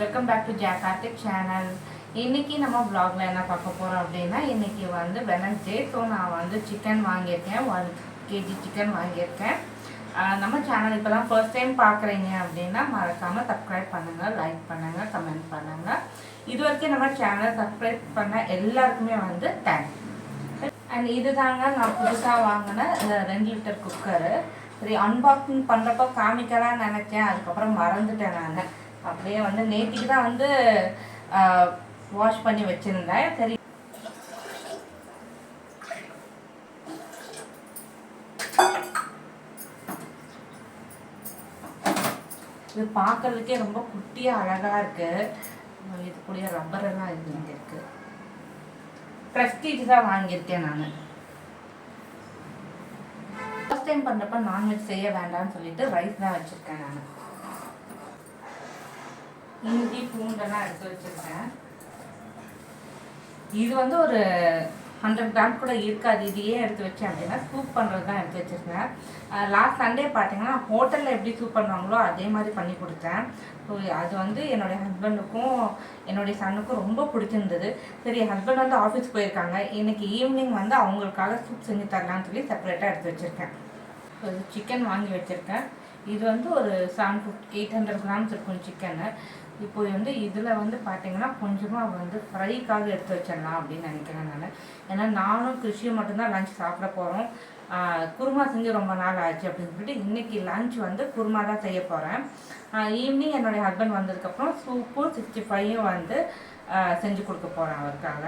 Welcome back to ஜாகார்டிக் channel இன்னைக்கு நம்ம ப்ளாகில் என்ன பார்க்க போகிறோம் அப்படின்னா இன்றைக்கி வந்து வெனஸ்டே ஸோ நான் வந்து சிக்கன் வாங்கியிருக்கேன். ஒன் கேஜி சிக்கன் வாங்கியிருக்கேன். நம்ம சேனல் இப்போலாம் ஃபர்ஸ்ட் டைம் பார்க்குறீங்க அப்படின்னா மறக்காமல் சப்ஸ்கிரைப் பண்ணுங்கள் லைக் பண்ணுங்கள் கமெண்ட் பண்ணுங்கள் இது வரைக்கும் நம்ம சேனலை சப்ஸ்கிரைப் பண்ண எல்லாருக்குமே வந்து தேங்க்ஸ் அண்ட் இதுதாங்க நான் புதுசாக வாங்கின ரெண்டு லிட்டர் குக்கரு சரி அன்பாக்சிங் பண்ணுறப்ப காமிக்கலாம்னு நினச்சேன். அதுக்கப்புறம் மறந்துட்டேன் நான். அப்படியே வந்து நேற்றுக்கு தான் வந்து வாஷ் பண்ணி வச்சுருந்தேன். சரி. இது பார்க்கறதுக்கே ரொம்ப குட்டியாக அழகாக இருக்குது இது கூடிய ரப்பரெல்லாம் இது இங்கே இருக்குது ப்ரெஸ்டீஜ் தான் வாங்கியிருக்கேன் நான். ஃபர்ஸ்ட் டைம் பண்ணுறப்ப நான்வெஜ் செய்ய வேண்டாம்னு சொல்லிட்டு ரைஸ் தான் வச்சுருக்கேன் நான். பூண்டெல்லாம் எடுத்து வச்சுருக்கேன். இது வந்து ஒரு ஹண்ட்ரட் கிராம் கூட இருக்காது. இதையே எடுத்து வச்சேன் அப்படின்னா சூப் பண்ணுறது தான் எடுத்து வச்சுருக்கேன். லாஸ்ட் சண்டே பார்த்தீங்கன்னா ஹோட்டலில் எப்படி சூப் பண்ணுவாங்களோ அதே மாதிரி பண்ணி கொடுத்தேன். ஸோ அது வந்து என்னுடைய ஹஸ்பண்டுக்கும் என்னுடைய சன்னுக்கும் ரொம்ப பிடிச்சிருந்தது. சரி ஹஸ்பண்ட் வந்து ஆஃபீஸ் போயிருக்காங்க. இன்றைக்கி ஈவினிங் வந்து அவங்களுக்காக சூப் செஞ்சு தரலான்னு சொல்லி செப்பரேட்டாக எடுத்து வச்சுருக்கேன். ஸோ இது சிக்கன் வாங்கி வச்சுருக்கேன். இது வந்து ஒரு seven fifty eight hundred grams இருக்கும் சிக்கனு இப்போ வந்து இதில் வந்து பார்த்தீங்கன்னா கொஞ்சமாக வந்து ஃப்ரைக்காக எடுத்து வச்சிடலாம் அப்படின்னு நினைக்கிறேன் நான். ஏன்னா நானும் கிருஷியும் மட்டும்தான் லஞ்ச் சாப்பிட போகிறோம் குருமா செஞ்சு ரொம்ப நாள் ஆச்சு அப்படின்னு சொல்லிட்டு இன்றைக்கி லஞ்ச் வந்து குருமா தான் செய்ய போகிறேன் ஈவினிங் என்னுடைய ஹஸ்பண்ட் வந்ததுக்கப்புறம் சூப்பும் சிக்ஸ்டி ஃபைவும் வந்து செஞ்சு கொடுக்க போகிறேன் அவருக்காக.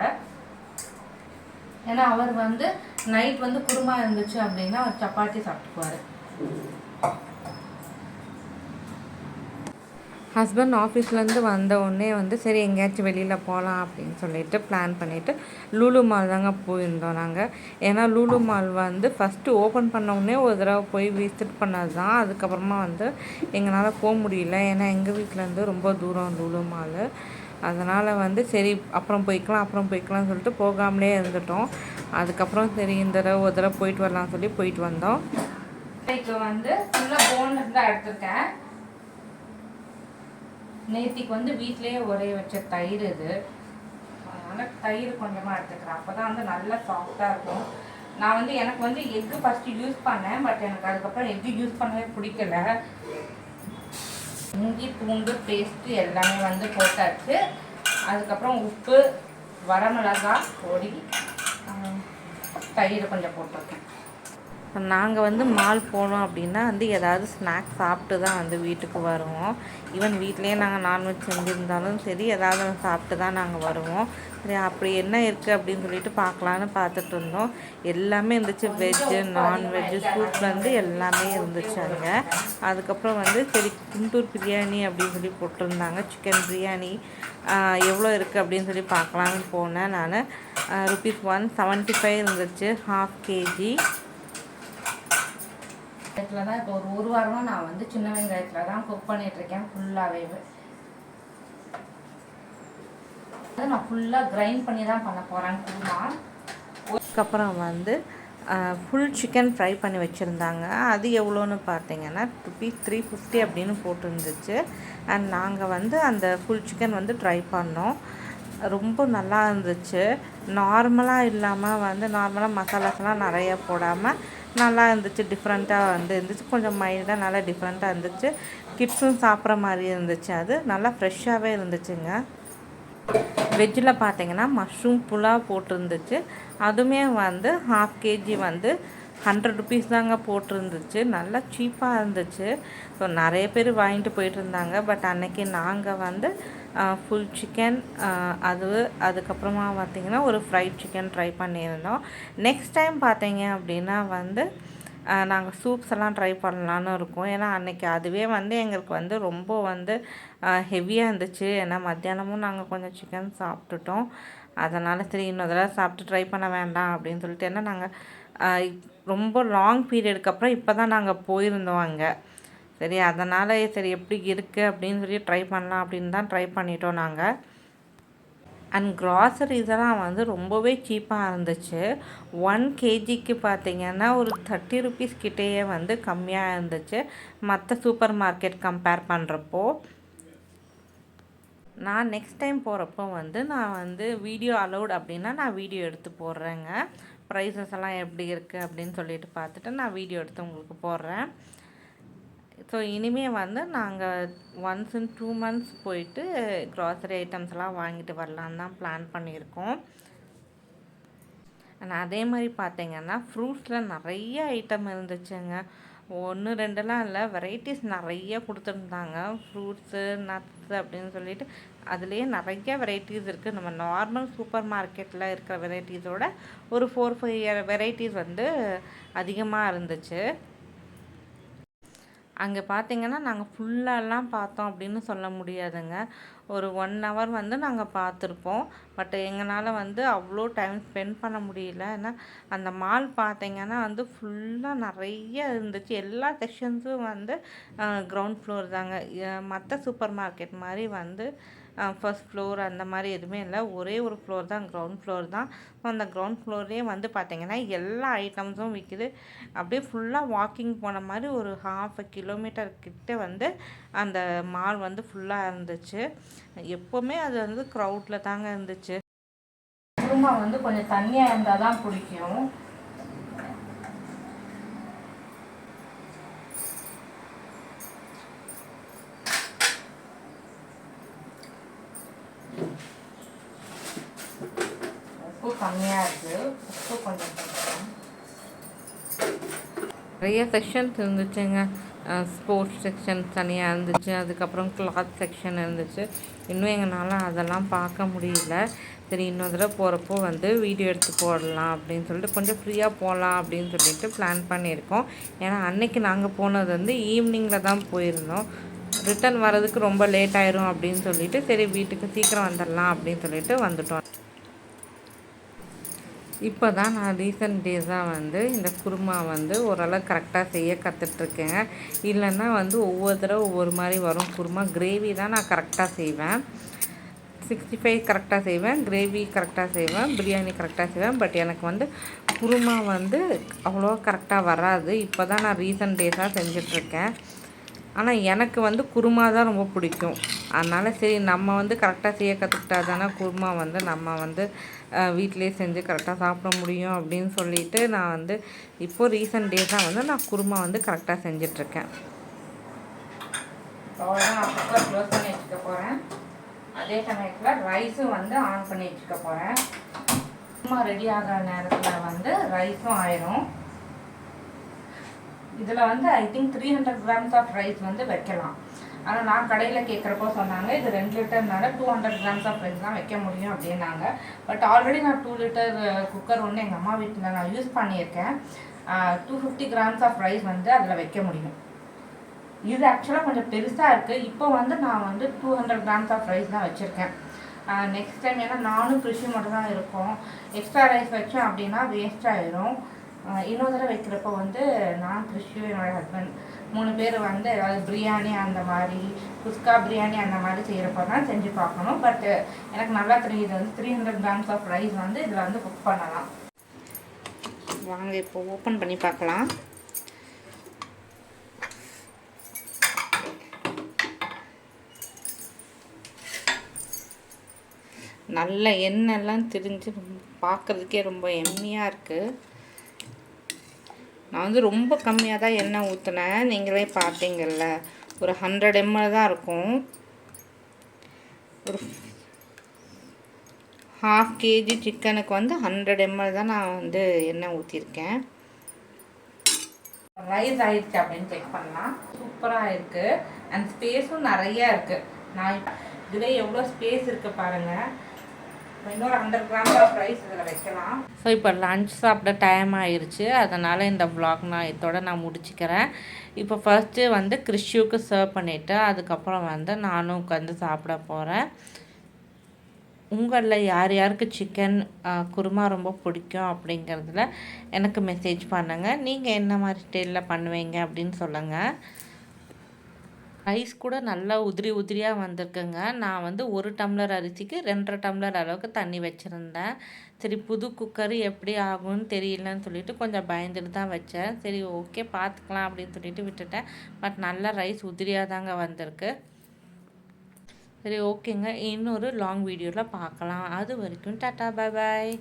ஏன்னா அவர் வந்து நைட் வந்து குருமா இருந்துச்சு அப்படின்னா அவர் சப்பாத்தி சாப்பிட்டுக்குவார். ஹஸ்பண்ட் ஆஃபீஸ்லேருந்து வந்த உடனே வந்து சரி எங்கேயாச்சும் வெளியில் போகலாம் அப்படின்னு சொல்லிட்டு பிளான் பண்ணிவிட்டு லூலு மால் தாங்க போயிருந்தோம் நாங்கள் ஏன்னா லூலு மால் வந்து ஃபஸ்ட்டு ஓப்பன் பண்ண உடனே ஒரு தடவை போய் விசிட் பண்ணது தான் அதுக்கப்புறமா வந்து எங்களால் போக முடியல. ஏன்னா எங்கள் வீட்டிலேருந்து ரொம்ப தூரம் லூலு மால் அதனால் வந்து சரி அப்புறம் போய்க்கலாம் அப்புறம் போய்க்கலாம்னு சொல்லிட்டு போகாமலே இருந்துட்டோம். அதுக்கப்புறம் சரி இந்த தடவை ஒரு தடவை போயிட்டு வரலாம்னு சொல்லி போயிட்டு வந்தோம். இப்போ வந்து ஃபுல்லாக போன்லெஸ் எடுத்துருக்கேன். நேத்திக்கு வந்து வீட்டிலேயே உரைய வச்ச தயிர் இது. அதனால் தயிர் கொஞ்சமாக எடுத்துக்கிறேன். அப்போ தான் வந்து நல்லா சாஃப்டாக இருக்கும். நான் வந்து எனக்கு வந்து எக்கு ஃபஸ்ட்டு யூஸ் பண்ணேன். பட் எனக்கு அதுக்கப்புறம் எக்கு யூஸ் பண்ணவே பிடிக்கல. இஞ்சி பூண்டு பேஸ்ட்டு எல்லாமே வந்து போட்டாச்சு. அதுக்கப்புறம் உப்பு வரமிளகாய் பொடி தயிர் கொஞ்சம் போட்டிருக்கேன். நாங்கள் வந்து மால் போனோம் அப்படின்னா வந்து ஏதாவது ஸ்நாக்ஸ் சாப்பிட்டு தான் வந்து வீட்டுக்கு வருவோம். ஈவன் வீட்லேயே நாங்கள் நான்வெஜ் செஞ்சுருந்தாலும் சரி ஏதாவது சாப்பிட்டு தான் நாங்கள் வருவோம். சரி அப்படி என்ன இருக்குது அப்படின்னு சொல்லிட்டு பார்க்கலான்னு பார்த்துட்டு இருந்தோம். எல்லாமே இருந்துச்சு. வெஜ்ஜு நான்வெஜ்ஜு சூப்லேருந்து எல்லாமே இருந்துச்சு அங்கே. அதுக்கப்புறம் வந்து சரி குண்டூர் பிரியாணி அப்படின்னு சொல்லி போட்டிருந்தாங்க. சிக்கன் பிரியாணி எவ்வளோ இருக்குது அப்படின்னு சொல்லி பார்க்கலான்னு போனேன் நான். ருபீஸ் ஒன் செவன்ட்டி ஃபைவ் இருந்துச்சு. ஹாஃப் கேஜி வெங்காயத்தில் தான் இப்போ ஒரு ஒரு வாரமாக நான் வந்து சின்ன வெங்காயத்தில் தான் குக் பண்ணிகிட்ருக்கேன் இருக்கேன் ஃபுல்லாகவே அது நான் ஃபுல்லாக கிரைண்ட் பண்ணி தான் பண்ண போகிறேன் குருமா. அதுக்கப்புறம் வந்து ஃபுல் சிக்கன் ஃப்ரை பண்ணி வச்சுருந்தாங்க. அது எவ்வளோன்னு பார்த்தீங்கன்னா ருபி த்ரீ ஃபிஃப்டி அப்படின்னு போட்டிருந்துச்சு. அண்ட் நாங்கள் வந்து அந்த ஃபுல் சிக்கன் வந்து ட்ரை பண்ணோம். ரொம்ப நல்லா இருந்துச்சு. நார்மலாக இல்லாமல் வந்து நார்மலாக மசாலாஸ்லாம் நிறைய போடாமல் நல்லா இருந்துச்சு டிஃப்ரெண்ட்டாக வந்து இருந்துச்சு. கொஞ்சம் மைல்டாக நல்லா டிஃப்ரெண்ட்டாக இருந்துச்சு. கிட்ஸும் சாப்பிட்ற மாதிரி இருந்துச்சு அது. நல்லா ஃப்ரெஷ்ஷாகவே இருந்துச்சுங்க. வெஜ்ஜில் பார்த்தீங்கன்னா மஷ்ரூம் புலாவ் போட்டிருந்துச்சு. அதுவுமே வந்து ஹாஃப் கேஜி வந்து ஹண்ட்ரட் ருபீஸ் தாங்க போட்டிருந்துச்சு. நல்லா சீப்பாக இருந்துச்சு. ஸோ நிறைய பேர் வாங்கிட்டு போயிட்டு இருந்தாங்க பட் அன்னைக்கு நாங்கள் வந்து ஃபுல் சிக்கன் அது அதுக்கப்புறமா பார்த்தீங்கன்னா ஒரு ஃப்ரைட் சிக்கன் ட்ரை பண்ணியிருந்தோம். நெக்ஸ்ட் டைம் பார்த்தீங்க அப்படின்னா வந்து நாங்கள் சூப்ஸ் எல்லாம் ட்ரை பண்ணலான்னு இருக்கோம். ஏன்னா அன்றைக்கி அதுவே வந்து எங்களுக்கு வந்து ரொம்ப வந்து ஹெவியாக இருந்துச்சு. ஏன்னா மத்தியானமும் நாங்கள் கொஞ்சம் சிக்கன் சாப்பிட்டுட்டோம். அதனால் சரி இன்னொரு தடவை சாப்பிட்டு ட்ரை பண்ண வேண்டாம் அப்படின்னு சொல்லிட்டு ஏன்னா நாங்கள் ரொம்ப லாங் பீரியடுக்கு அப்புறம் இப்போ தான் நாங்கள் போயிருந்தோம் அங்கே. சரி அதனால் சரி எப்படி இருக்குது அப்படின்னு சொல்லி ட்ரை பண்ணலாம் அப்படின்னு தான் ட்ரை பண்ணிட்டோம் நாங்கள் அண்ட் க்ராசரிஸெல்லாம் வந்து ரொம்பவே சீப்பாக இருந்துச்சு. ஒன் கேஜிக்கு பார்த்திங்கன்னா ஒரு தேர்ட்டி ருபீஸ் கிட்டேயே வந்து கம்மியாக இருந்துச்சு. மற்ற சூப்பர் மார்க்கெட் கம்பேர் பண்ணுறப்போ நான் நெக்ஸ்ட் டைம் போகிறப்போ வந்து நான் வந்து வீடியோ அலௌட் அப்படின்னா நான் வீடியோ எடுத்து போடுறேங்க. ப்ரைஸஸ் எல்லாம் எப்படி இருக்குது அப்படின்னு சொல்லிட்டு பார்த்துட்டு நான் வீடியோ எடுத்து உங்களுக்கு போடுறேன். ஸோ இனிமேல் வந்து நாங்கள் ஒன்ஸ் இன் டூ மந்த்ஸ் போயிட்டு க்ராசரி ஐட்டம்ஸ்லாம் வாங்கிட்டு வரலான்னு தான் பிளான் பண்ணியிருக்கோம். ஆனால் அதே மாதிரி பார்த்தீங்கன்னா ஃப்ரூட்ஸில் நிறைய ஐட்டம் இருந்துச்சுங்க. ஒன்று ரெண்டுலாம் இல்லை. வெரைட்டிஸ் நிறைய கொடுத்துருந்தாங்க. ஃப்ரூட்ஸு நட்ஸு அப்படின்னு சொல்லிட்டு அதுலேயே நிறைய வெரைட்டிஸ் இருக்குது நம்ம நார்மல் சூப்பர் மார்க்கெட்டில் இருக்கிற வெரைட்டிஸோட ஒரு ஃபோர் ஃபைவ் வெரைட்டிஸ் வந்து அதிகமாக இருந்துச்சு. அங்கே பார்த்தீங்கன்னா நாங்கள் ஃபுல்லாலாம் பார்த்தோம் அப்படின்னு சொல்ல முடியாதுங்க. ஒரு ஒன் ஹவர் வந்து நாங்கள் பார்த்துருப்போம். பட் எங்களால் வந்து அவ்வளோ டைம் ஸ்பெண்ட் பண்ண முடியல. ஏன்னா அந்த மால் பார்த்தீங்கன்னா வந்து ஃபுல்லாக நிறைய இருந்துச்சு. எல்லா செக்ஷன்ஸும் வந்து கிரவுண்ட் ஃப்ளோர் தாங்க. மற்ற சூப்பர் மார்க்கெட் மாதிரி வந்து ஃபர்ஸ்ட் ஃப்ளோர் அந்த மாதிரி எதுவுமே இல்லை. ஒரே ஒரு ஃப்ளோர் தான் க்ரௌண்ட் ஃப்ளோர் தான். ஸோ அந்த க்ரௌண்ட் ஃப்ளோர்லேயே வந்து பார்த்திங்கன்னா எல்லா ஐட்டம்ஸும் விற்கிது அப்படியே ஃபுல்லாக வாக்கிங் போன மாதிரி ஒரு ஹாஃப் அ கிலோமீட்டர் கிட்டே வந்து அந்த மால் வந்து ஃபுல்லாக இருந்துச்சு. எப்போவுமே அது வந்து க்ரௌட்டில் தாங்க இருந்துச்சு. குடும்பம் வந்து கொஞ்சம் தண்ணியாக இருந்தால் தான் பிடிக்கும் உப்பு கம்மியாக இருக்குது உப்பு கொஞ்சம் நிறைய செக்ஷன்ஸ் இருந்துச்சுங்க. ஸ்போர்ட்ஸ் செக்ஷன் தனியாக இருந்துச்சு. அதுக்கப்புறம் கிளாத் செக்ஷன் இருந்துச்சு. இன்னும் எங்களால் அதெல்லாம் பார்க்க முடியல. சரி இன்னொரு தடவை போகிறப்போ வந்து வீடியோ எடுத்து போடலாம் அப்படின்னு சொல்லிட்டு கொஞ்சம் ஃப்ரீயாக போகலாம் அப்படின்னு சொல்லிட்டு பிளான் பண்ணியிருக்கோம். ஏன்னா அன்னைக்கு நாங்கள் போனது வந்து ஈவினிங்கில் தான் போயிருந்தோம். ரிட்டர்ன் வர்றதுக்கு ரொம்ப லேட் ஆயிரும் அப்படின்னு சொல்லிட்டு சரி வீட்டுக்கு சீக்கிரம் வந்துடலாம் அப்படின்னு சொல்லிட்டு வந்துட்டோம். இப்போ தான் நான் ரீசெண்ட் டேஸாக வந்து இந்த குருமா வந்து ஓரளவு கரெக்டாக செய்ய கற்றுட்ருக்கேங்க இல்லைன்னா வந்து ஒவ்வொரு தடவை ஒவ்வொரு மாதிரி வரும் குருமா. கிரேவி தான் நான் கரெக்டாக செய்வேன். சிக்ஸ்டி ஃபைவ் கரெக்டாக செய்வேன். கிரேவி கரெக்டாக செய்வேன். பிரியாணி கரெக்டாக செய்வேன். பட் எனக்கு வந்து குருமா வந்து அவ்வளோவா கரெக்டாக வராது. இப்போ தான் நான் ரீசெண்ட் டேஸாக செஞ்சிட்ருக்கேன். ஆனால் எனக்கு வந்து குருமா தான் ரொம்ப பிடிக்கும். அதனால் சரி நம்ம வந்து கரெக்டாக செய்ய கற்றுக்கிட்டா தானே குருமா வந்து நம்ம வந்து வீட்டிலே செஞ்சு கரெக்டாக சாப்பிட முடியும் அப்படின்னு சொல்லிட்டு நான் வந்து இப்போது ரீசெண்ட் டேஸாக வந்து நான் குருமா வந்து கரெக்டாக செஞ்சிட்ருக்கேன். அவ்வளோதான் நான் க்ளோஸ் பண்ணி வச்சுக்க போகிறேன் அதே சமயத்தில் ரைஸும் வந்து ஆன் பண்ணி வச்சுக்க போகிறேன் குருமா ரெடி ஆகிற நேரத்தில் வந்து ரைஸும் ஆயிரும். இதில் வந்து I think three hundred grams of rice வந்து வைக்கலாம். ஆனால் நான் கடையில் கேட்குறப்போ சொன்னாங்க இது ரெண்டு லிட்டர்னால two hundred grams of rice தான் வைக்க முடியும் அப்படின்னாங்க. பட் ஆல்ரெடி நான் டூ லிட்டர் குக்கர் ஒன்று எங்கள் அம்மா வீட்டில் நான் யூஸ் பண்ணியிருக்கேன். Two fifty grams of rice வந்து அதில் வைக்க முடியும். இது ஆக்சுவலாக கொஞ்சம் பெருசாக இருக்குது இப்போ வந்து நான் வந்து two hundred grams of rice தான் வச்சுருக்கேன். நெக்ஸ்ட் டைம் ஏன்னா நானும் கிருஷி மட்டும் தான் இருக்கும். எக்ஸ்ட்ரா ரைஸ் வச்சோம் அப்படின்னா வேஸ்ட் ஆயிரும். இன்னொரு தடவை வைக்கிறப்போ வந்து நான் கிருஷியும் என்னோட ஹஸ்பண்ட் மூணு பேர் வந்து ஏதாவது பிரியாணி அந்த மாதிரி குஸ்கா பிரியாணி அந்த மாதிரி செய்கிறப்போ தான் செஞ்சு பார்க்கணும். பட் எனக்கு நல்லா தெரியுது வந்து three hundred grams of rice வந்து இதில் வந்து குக் பண்ணலாம். வாங்க இப்போ ஓப்பன் பண்ணி பார்க்கலாம். நல்ல எண்ணெய்லாம் திரிஞ்சு பார்க்குறதுக்கே ரொம்ப எம்மியாக இருக்குது நான் வந்து ரொம்ப கம்மியாக தான் எண்ணெய் ஊற்றினேன் நீங்களே பார்த்தீங்கல்ல ஒரு ஹண்ட்ரட் எம்எல் தான் இருக்கும். ஒரு ஹாஃப் கேஜி சிக்கனுக்கு வந்து ஹண்ட்ரட் எம்எல் தான் நான் வந்து எண்ணெய் ஊற்றிருக்கேன் ரைஸ் ஆயிடுச்சு அப்படின்னு செக் பண்ணலாம். சூப்பராக இருக்குது அண்ட் ஸ்பேஸும் நிறையா இருக்குது நான் இதில் எவ்வளோ ஸ்பேஸ் இருக்குது பாருங்கள் இன்னொரு ஹண்ட்ரட் ஆஃப் ரைஸ் இதில் வைக்கலாம். ஸோ இப்போ லன்ச் சாப்பிட டைம் ஆயிடுச்சு அதனால் இந்த வ்ளாக் நான் இதோட நான் முடிச்சுக்கிறேன். இப்போ ஃபர்ஸ்ட்டு வந்து கிறிஷ்யூக்கு சர்வ் பண்ணிவிட்டு அதுக்கப்புறம் வந்து நானும் உட்காந்து சாப்பிட போகிறேன் உங்களில் யார் யாருக்கு சிக்கன் குருமா ரொம்ப பிடிக்கும் அப்படிங்கிறதுல எனக்கு மெசேஜ் பண்ணுங்கள் நீங்கள் என்ன மாதிரி ஸ்டைலில் பண்ணுவீங்க அப்படின்னு சொல்லுங்கள் ரைஸ் கூட நல்லா உதிரி உதிரியாக வந்திருக்குங்க. நான் வந்து ஒரு டம்ளர் அரிசிக்கு ரெண்டரை டம்ளர் அளவுக்கு தண்ணி வச்சுருந்தேன். சரி புது குக்கர் எப்படி ஆகும்னு தெரியலன்னு சொல்லிட்டு கொஞ்சம் பயந்துட்டு தான் வச்சேன். சரி ஓகே பார்த்துக்கலாம் அப்படின்னு சொல்லிட்டு விட்டுட்டேன். பட் நல்லா ரைஸ் உதிரியாக தாங்க வந்திருக்கு. சரி ஓகேங்க இன்னொரு லாங் வீடியோவில் பார்க்கலாம். அது வரைக்கும் டாட்டா பாய் பாய்